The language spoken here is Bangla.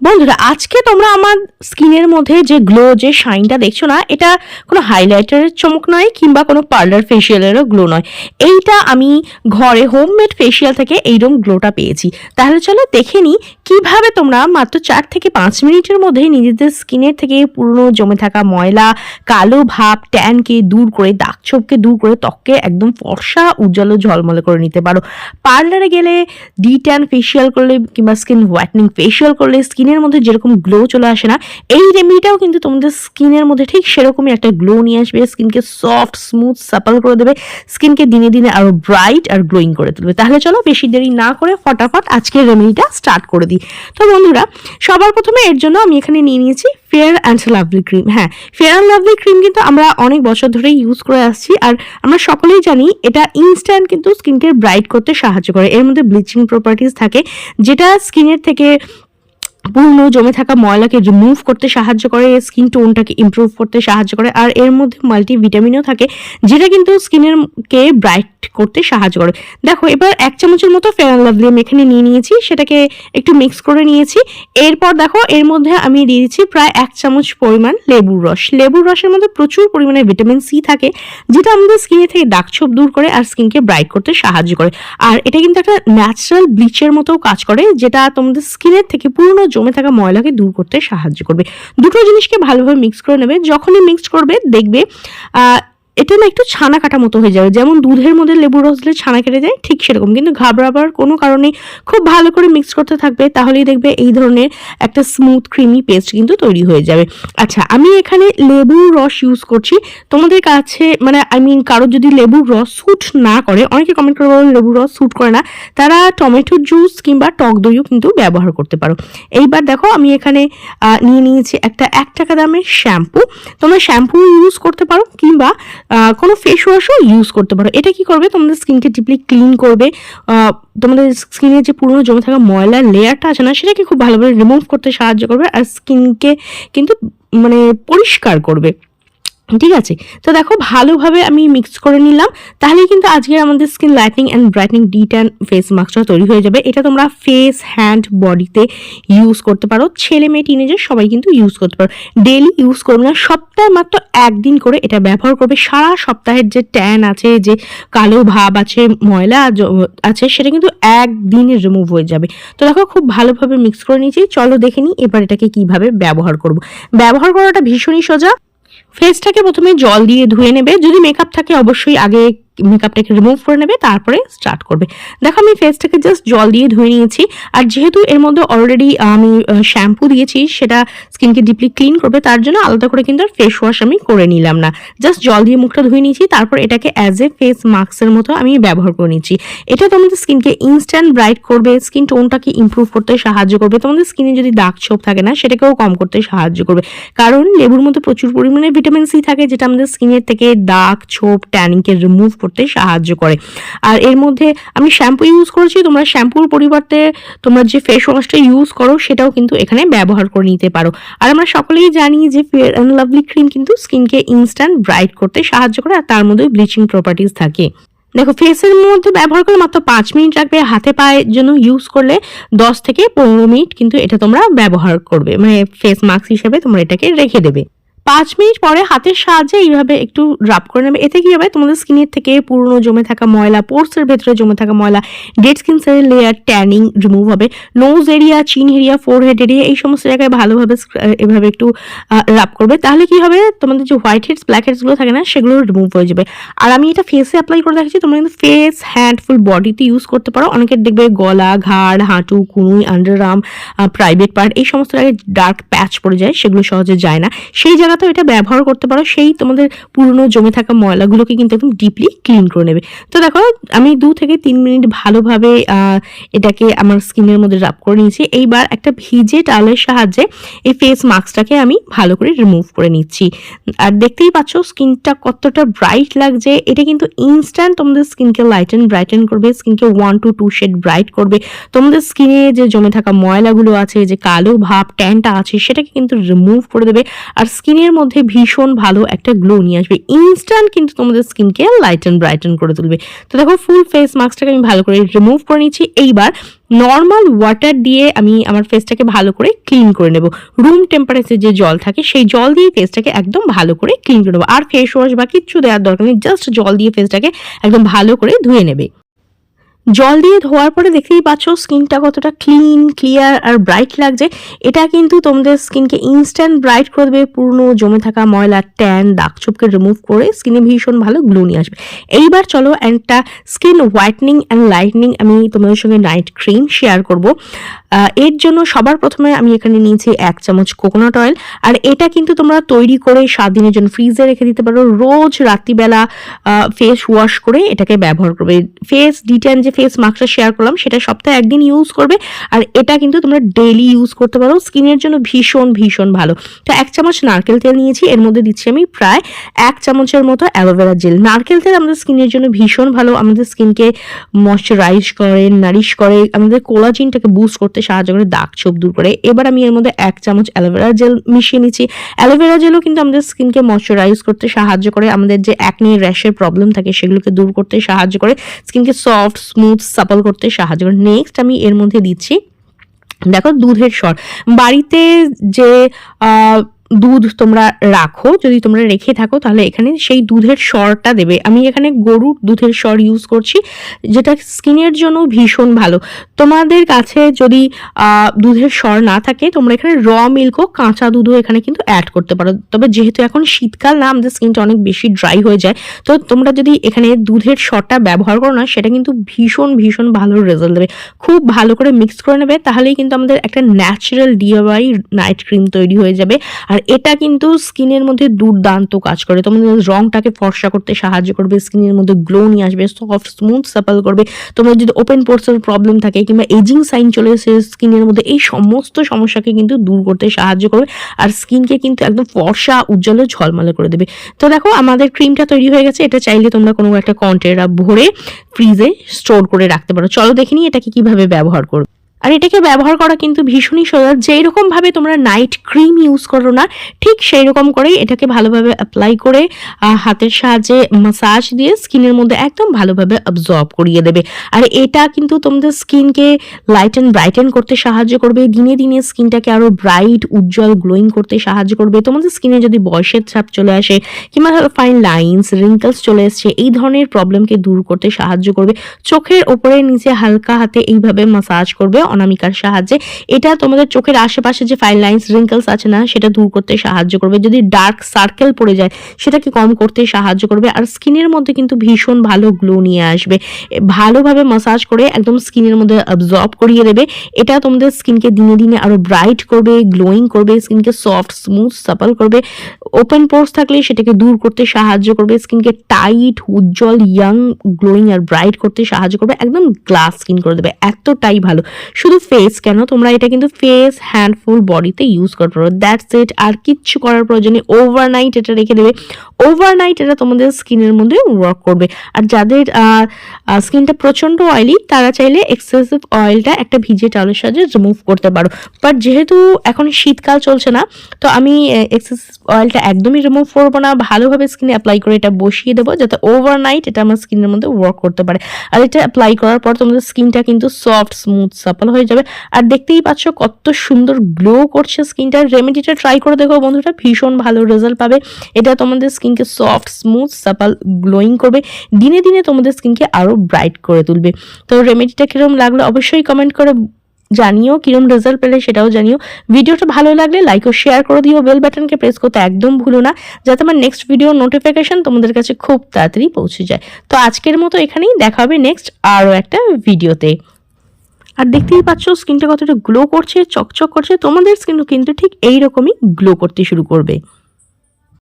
বন্ধুরা, আজকে তোমরা আমার স্কিনের মধ্যে যে গ্লো যে শাইনটা দেখছ না, এটা কোনো হাইলাইটারের চমক নয় কিংবা কোনো পার্লার ফেসিয়ালেরও গ্লো নয়। এইটা আমি ঘরে হোমমেড ফেসিয়াল থেকে এইরকম গ্লোটা পেয়েছি। তাহলে চলো দেখে নিই কীভাবে তোমরা মাত্র চার থেকে পাঁচ মিনিটের মধ্যে নিজেদের স্কিনের থেকে পুরনো জমে থাকা ময়লা, কালো ভাব, ট্যানকে দূর করে, দাগ ছোপকে দূর করে, ত্বককে একদম ফর্সা, উজ্জ্বল ঝলমলে করে নিতে পারো। পার্লারে গেলে ডি ট্যান ফেসিয়াল করলে কিংবা স্কিন হোয়াইটনিং ফেসিয়াল করলে স্কিনের মধ্যে যেরকম গ্লো চলে আসে না, এই রেমেডিটাও কিন্তু তোমাদের স্কিনের মধ্যে ঠিক সেরকমই একটা গ্লো নিয়ে আসবে স্কিনকে সফট স্মুথ সাপাল করে দেবে স্কিনকে দিনে দিনে আরও ব্রাইট আর গ্লোয়িং করে তুলবে। তাহলে চলো বেশি দেরি না করে ফটাফট আজকের রেমেডিটা স্টার্ট করে দিই। তো বন্ধুরা, সবার প্রথমে এর জন্য আমি এখানে নিয়ে নিয়েছি ফেয়ার অ্যান্ড লাভলি ক্রিম হ্যাঁ ফেয়ার অ্যান্ড লাভলি ক্রিম কিন্তু আমরা অনেক বছর ধরে ইউজ করে আসছি আর আমরা সকলেই জানি এটা ইনস্ট্যান্ট কিন্তু স্কিনকে ব্রাইট করতে সাহায্য করে। এর মধ্যে ব্লিচিং প্রপার্টিস থাকে, যেটা স্কিনের থেকে পূর্ণ জমে থাকা ময়লাকে রিমুভ করতে সাহায্য করে স্কিন টোনটাকে ইমপ্রুভ করতে সাহায্য করে, আর এর মধ্যে মাল্টি ভিটামিনও থাকে, যেটা কিন্তু স্কিনের কে ব্রাইট করতে সাহায্য করে। দেখো, এবার এক চামচের মতো ফেয়ার লাভলি আমি এখানে নিয়ে নিয়েছি, সেটাকে একটু মিক্স করে নিয়েছি। এরপর দেখো, এর মধ্যে আমি দিয়ে দিচ্ছি প্রায় এক চামচ পরিমাণ লেবুর রস। লেবুর রসের মধ্যে প্রচুর পরিমাণে ভিটামিন সি থাকে, যেটা আমাদের স্কিনে থেকে দাগছোপ দূর করে আর স্কিনকে ব্রাইট করতে সাহায্য করে। আর এটা কিন্তু একটা ন্যাচারাল ব্লিচের মতো কাজ করে, যেটা তোমাদের স্কিনের থেকে পুরনো জমে থাকা ময়লাকে দূর করতে সাহায্য করবে। দুটো জিনিসকে ভালোভাবে মিক্স করে নেবে। যখনই মিক্সড করবে, দেখবে এটা না একটু ছানা কাটা মতো হয়ে যাবে। যেমন দুধের মধ্যে লেবুর রস দিলে ছানা কেটে যায়, ঠিক সেরকম। কিন্তু ঘাবড়াবার কোনো কারণে খুব ভালো করে মিক্স করতে থাকবে, তাহলেই দেখবে এই ধরনের একটা স্মুথ ক্রিমি পেস্ট কিন্তু তৈরি হয়ে যাবে। আচ্ছা আমি এখানে লেবুর রস ইউজ করছি। তোমাদের কাছে মানে আই মিন কারোর যদি লেবুর রস স্যুট না করে, অনেকে কমেন্ট করে বলো লেবুর রস স্যুট করে না, তারা টমেটো জুস কিংবা টক দইও কিন্তু ব্যবহার করতে পারো। এইবার দেখো, আমি এখানে নিয়ে নিয়েছি একটা এক টাকা দামের শ্যাম্পু তোমরা শ্যাম্পু ইউজ করতে পারো কিংবা কোনো ফেস ওয়াশও ইউজ করতে পারো। এটা কি করবে? তোমাদের স্কিনকে ডিপলি ক্লিন করবে। তোমাদের স্কিনের যে পুরনো জমে থাকা ময়লার লেয়ারটা আছে না, সেটাকে খুব ভালোভাবে রিমুভ করতে সাহায্য করবে আর স্কিনকে কিন্তু মানে পরিষ্কার করবে। ঠিক আছে? তো দেখো ভালোভাবে আমি মিক্স করে নিলাম। তাহলেই কিন্তু আজকে আমাদের skin lightening and brightening de tan face মাস্কটা তৈরি হয়ে যাবে। এটা তোমরা ফেস হ্যান্ড বডিতে ইউজ করতে পারো। ছেলে মেয়ে টিনেজার সবাই কিন্তু ইউজ করতে পারো। ডেলি ইউজ করবে না, সপ্তাহে মাত্র একদিন করে এটা ব্যবহার করবে। সারা সপ্তাহের যে ট্যান আছে, যে কালো ভাব আছে, ময়লা আছে, সেটা কিন্তু একদিনে রিমুভ হয়ে যাবে। তো দেখো খুব ভালোভাবে মিক্স করে নিয়েছি। চলো দেখে নিই এবার এটাকে কীভাবে ব্যবহার করব। ব্যবহার করাটা ভীষণই সোজা। ফেসটাকে প্রথমে জল দিয়ে ধুয়ে নেবে। যদি মেকআপ থাকে অবশ্যই আগে মেকআপটাকে রিমুভ করে নেবে, তারপরে স্টার্ট করবে। দেখো আমি ফেসটাকে জাস্ট জল দিয়ে ধুয়ে নিয়েছি। আর যেহেতু এর মধ্যে অলরেডি আমি শ্যাম্পু দিয়েছি, সেটা স্কিনকে ডিপলি ক্লিন করবে, তার জন্য আলাদা করে কিন্তু আর ফেস ওয়াশ আমি করে নিলাম না। জাস্ট জল দিয়ে মুখটা ধুয়ে নিয়েছি, তারপর এটাকে অ্যাজ এ ফেস মাস্কের মতো আমি ব্যবহার করে নিচ্ছি। এটা তোমাদের স্কিনকে ইনস্ট্যান্ট ব্রাইট করবে স্কিন টোনটাকে ইমপ্রুভ করতে সাহায্য করবে। তোমাদের স্কিনে যদি দাগ ছোপ থাকে না, সেটাকেও কম করতে সাহায্য করবে। কারণ লেবুর মধ্যে প্রচুর পরিমাণে ভিটামিন সি থাকে, যেটা আমাদের স্কিনের থেকে দাগ ছোপ ট্যানিংকে রিমুভ সাহায্য করে। আর এর মধ্যে আমি শ্যাম্পু ইউজ করেছি, তোমরা শ্যাম্পুর পরিবর্তে তোমরা যে ফেস ওয়াশটা ইউজ করো, সেটাও কিন্তু এখানে ব্যবহার করে নিতে পারো। আর আমরা সকলেই জানি যে ফেয়ার অ্যান্ড লাভলি ক্রিম কিন্তু স্কিনকে ইনস্ট্যান্ট ব্রাইট করতে সাহায্য করে আর তার মধ্যে ব্লিচিং প্রপার্টিস থাকে। দেখো ফেসের মধ্যে ব্যবহার করলে মাত্র পাঁচ মিনিট রাখবে হাতে পায়ের জন্য ইউজ করলে দশ থেকে পনেরো মিনিট কিন্তু এটা তোমরা ব্যবহার করবে। মানে ফেস মাস্ক হিসেবে তোমরা এটাকে রেখে দেবে। পাঁচ মিনিট পরে হাতের সাহায্যে এইভাবে একটু রাব করে নেবে। এতে কি হবে? তোমাদের স্কিনের থেকে পুরনো জমে থাকা ময়লা পোর্সের ভেতরে জমে থাকা ময়লা ডেড স্কিন সেলের লেয়ার ট্যানিং রিমুভ হবে। Nose area chin area forehead area এই সমস্ত জায়গায় ভালোভাবে এভাবে একটু রাব করবে। তাহলে কি হবে? তোমাদের যে হোয়াইট হেডস ব্ল্যাক হেডসগুলো থাকে না, সেগুলো রিমুভ হয়ে যাবে। আর আমি এটা ফেসে অ্যাপ্লাই করে দেখাচ্ছি, তোমরা কিন্তু ফেস হ্যান্ড ফুল বডিতে ইউজ করতে পারো। অনেকের দেখবে গলা, ঘাড়, হাঁটু, কুনুই আন্ডার আর্ম প্রাইভেট পার্ট এই সমস্ত জায়গায় ডার্ক প্যাচ পড়ে যায়, সেগুলো সহজে যায় না। সেই জায়গাতেও এটা ব্যবহার করতে পারো। সেই তোমাদের পুরনো জমে থাকা ময়লাগুলোকে কিন্তু একদম ডিপলি ক্লিন করে নেবে। তো দেখো, আমি দু থেকে তিন মিনিট ভালোভাবে এটাকে আমার স্কিনের মধ্যে রাব করে নিয়েছি। এইবার একটা ভিজে টালের সাহায্যে এই ফেস মাস্কটাকে আমি ভালো করে রিমুভ করে নিচ্ছি। আর দেখতেই পাচ্ছ, স্কিনটা কতটা ব্রাইট লাগছে। এটা কিন্তু ইনস্ট্যান্ট তোমাদের স্কিনকে লাইটেন ব্রাইটেন করবে। স্কিনকে one to two shade bright করবে। তোমাদের স্কিনে যে জমে থাকা ময়লাগুলো আছে, যে কালো ভাব ট্যানটা আছে, সেটাকে কিন্তু রিমুভ করে দেবে। আর স্কিনে স্কিনের মধ্যে ভীষণ ভালো একটা গ্লো নিয়ে আসবে। ইনস্ট্যান্ট কিন্তু তোমাদের স্কিনকে লাইট অ্যান্ড ব্রাইটেন করে তুলবে। তো দেখো ফুল ফেস মাস্কটাকে আমি ভালো করে রিমুভ করে নিচ্ছি। এইবার নর্মাল ওয়াটার দিয়ে আমি আমার ফেসটাকে ভালো করে ক্লিন করে নেব। রুম টেম্পারেচার যে জল থাকে, সেই জল দিয়ে ফেসটাকে একদম ভালো করে ক্লিন করে নেব। আর ফেস ওয়াশ বা কিচ্ছু দেওয়ার দরকার নেই জাস্ট জল দিয়ে ফেসটাকে একদম ভালো করে ধুয়ে নেবে। জল দিয়ে ধোয়ার পরে দেখতেই পাচ্ছ স্কিনটা কতটা ক্লিন, ক্লিয়ার আর ব্রাইট লাগছে। এটা কিন্তু তোমাদের স্কিনকে ইনস্ট্যান্ট ব্রাইট করে দেবে, পুরনো জমে থাকা ময়লা, ট্যান, দাগ চুপকে রিমুভ করে স্কিনে ভীষণ ভালো গ্লো নিয়ে আসবে। এইবার চলো একটা স্কিন হোয়াইটনিং অ্যান্ড লাইটনিং আমি তোমাদের সঙ্গে নাইট ক্রিম শেয়ার করব। এর জন্য সবার প্রথমে আমি এখানে নিয়েছি এক চামচ কোকোনাট অয়েল আর এটা কিন্তু তোমরা তৈরি করে সাত দিনের জন্য ফ্রিজে রেখে দিতে পারো। রোজ রাত্রিবেলা ফেস ওয়াশ করে এটাকে ব্যবহার করবে। ফেস ডিটেন যে ফেস মাস্কটা শেয়ার করলাম, সেটা সপ্তাহে একদিন ইউজ করবে। আর এটা কিন্তু তোমরা ডেইলি ইউজ করতে পারো স্কিনের জন্য ভীষণ ভীষণ ভালো। তো এক চামচ নারকেল তেল নিয়েছি, এর মধ্যে দিচ্ছি আমি প্রায় এক চামচের মতো অ্যালোভেরা জেল নারকেল তেল আমাদের স্কিনের জন্য ভীষণ ভালো, আমাদের স্কিনকে ময়শ্চারাইজ করে নারিশ করে, আমাদের কোলাজিনটাকে বুস্ট করতে সাহায্য করে, দাগ ছোপ দূর করে। এবার আমি এর মধ্যে এক চামচ অ্যালোভেরা জেল মিশিয়ে নিচ্ছি। অ্যালোভেরা জেলও কিন্তু আমাদের স্কিনকে ময়শ্চারাইজ করতে সাহায্য করে, আমাদের যে একনি র্যাশের প্রবলেম থাকে, সেগুলোকে দূর করতে সাহায্য করে। স্কিনকে সফট স্মুথ সাপল করতে সাহায্য করে। নেক্সট আমি এর মধ্যে দিচ্ছি দেখো দুধের স্বর। বাড়িতে যে দুধ তোমরা রাখো, যদি তোমরা রেখে থাকো, তাহলে এখানে সেই দুধের স্বরটা দেবে। আমি এখানে গরুর দুধের স্বর ইউজ করছি, যেটা স্কিনের জন্য ভীষণ ভালো। তোমাদের কাছে যদি দুধের স্বর না থাকে, তোমরা এখানে র মিল্কও কাঁচা দুধও এখানে কিন্তু অ্যাড করতে পারো। তবে যেহেতু এখন শীতকাল না, আমাদের স্কিনটা অনেক বেশি ড্রাই হয়ে যায়, তো তোমরা যদি এখানে দুধের স্বরটা ব্যবহার করো না, সেটা কিন্তু ভীষণ ভীষণ ভালো রেজাল্ট দেবে। খুব ভালো করে মিক্স করে নেবে, তাহলেই কিন্তু আমাদের একটা ন্যাচারাল ডিওয়াই নাইট ক্রিম তৈরি হয়ে যাবে। আর এটা কিন্তু স্কিনের মধ্যে দুর্দান্ত কাজ করে। তোমাদের রংটাকে ফর্সা করতে সাহায্য করবে, স্কিনের মধ্যে গ্লো নিয়ে আসবে সফট স্মুথ সাপল করবে। তোমার যদি ওপেন পোর্সের প্রবলেম থাকে কিংবা এজিং সাইন চলে এসে স্কিনের মধ্যে, এই সমস্ত সমস্যাকে কিন্তু দূর করতে সাহায্য করবে আর স্কিনকে কিন্তু একদম ফর্সা, উজ্জ্বল ঝলমলে করে দেবে। তো দেখো, আমাদের ক্রিমটা তৈরি হয়ে গেছে। এটা চাইলে তোমরা কোনো একটা কন্টেনার ভরে ফ্রিজে স্টোর করে রাখতে পারো। চলো দেখে নিই এটাকে কীভাবে ব্যবহার করবে। আর এটাকে ব্যবহার করা কিন্তু ভীষণই সোজা যেই রকম ভাবে তোমরা নাইট ক্রিম ইউজ করো না, ঠিক সেই রকম করেই এটাকে ভালোভাবে অ্যাপ্লাই করে হাতের সাহায্যে মাসাজ দিয়ে স্কিনের মধ্যে একদম ভালোভাবে অবজর্ব করিয়ে দেবে। আর এটা কিন্তু তোমাদের স্কিনকে লাইট অ্যান্ড ব্রাইটেন করতে সাহায্য করবে, দিনে দিনে স্কিনটাকে আরও ব্রাইট উজ্জ্বল গ্লোয়িং করতে সাহায্য করবে। তোমাদের স্কিনে যদি বয়সের ছাপ চলে আসে, কিংবা ফাইন লাইন্স রিঙ্কলস চলে এসছে, এই ধরনের প্রবলেমকে দূর করতে সাহায্য করবে। চোখের ওপরে নিচে হালকা হাতে এইভাবে মাসাজ করবে। অনামিকার সাহায্যে। এটা তোমাদের চোখের আশেপাশে যে ফাইন লাইন্স রিঙ্কলস আছে না, সেটা দূর করতে সাহায্য করবে। যদি ডার্ক সার্কেল পড়ে যায়, সেটাকে কম করতে সাহায্য করবে। আর স্কিনের মধ্যে কিন্তু ভীষণ ভালো গ্লো নিয়ে আসবে। ভালোভাবে মাসাজ করে একদম স্কিনের মধ্যে অবজর্ব করিয়ে দেবে। এটা তোমাদের স্কিনকে দিনে দিনে আরও ব্রাইট করবে গ্লোয়িং করবে, স্কিনকে সফট স্মুথ সাপল করবে। ওপেন পোর্স থাকলে সেটাকে দূর করতে সাহায্য করবে। স্কিনকে টাইট উজ্জ্বল ইয়াং গ্লোয়িং আর ব্রাইট করতে সাহায্য করবে। একদম গ্লাস স্কিন করে দেবে। এতটাই ভালো। শুধু ফেস কেন? তোমরা এটা কিন্তু ফেস হ্যান্ড ফুল বডিতে ইউজ করতে পারো। দ্যাটস ইট আর কিচ্ছু করার প্রয়োজনে ওভারনাইট এটা রেখে দেবে। ওভারনাইট এটা তোমাদের স্কিনের মধ্যে ওয়ার্ক করবে। আর যাদের স্কিনটা প্রচণ্ড অয়েলি তারা চাইলে এক্সেসিভ অয়েলটা একটা ভিজে টাওয়ালের সাহায্যে রিমুভ করতে পারো। বাট যেহেতু এখন শীতকাল চলছে না, তো আমি এক্সেসিভ অয়েলটা একদমই রিমুভ করব না। ভালোভাবে স্কিনে অ্যাপ্লাই করে এটা বসিয়ে দেবো যাতে ওভারনাইট এটা আমার স্কিনের মধ্যে ওয়ার্ক করতে পারে। আর এটা অ্যাপ্লাই করার পর তোমাদের স্কিনটা কিন্তু সফট স্মুথ সাপল হয়ে যাবে। আর দেখতেই পাচ্ছ কত সুন্দর গ্লো করছে স্কিনটা রেমেডিটা ট্রাই করে দেখো বন্ধুরা, ভীষণ ভালো রেজাল্ট পাবে। এটা তোমাদের স্কিনকে সফট স্মুথ সাপাল গ্লোয়িং করবে। দিনে দিনে তোমাদের স্কিনকে আরও ব্রাইট করে তুলবে। তো রেমেডিটা কিরম লাগল অবশ্যই কমেন্ট করে জানিও, কিরম রেজাল্ট পেলে সেটাও জানিও। ভিডিওটা ভালো লাগলে লাইক ও শেয়ার করে দিও বেল বাটনকে প্রেস করতে একদম ভুলো না, যাতে আমার নেক্সট ভিডিও নোটিফিকেশন তোমাদের কাছে খুব তাড়াতাড়ি পৌঁছে যায়। তো আজকের মতো এখানেই দেখা হবে নেক্সট আরও একটা ভিডিওতে আর দেখতেই পাচ্ছ স্কিনটা কতটা গ্লো করছে, চকচক করছে। তোমাদের স্কিনও কিন্তু ঠিক এইরকমই গ্লো করতে শুরু করবে।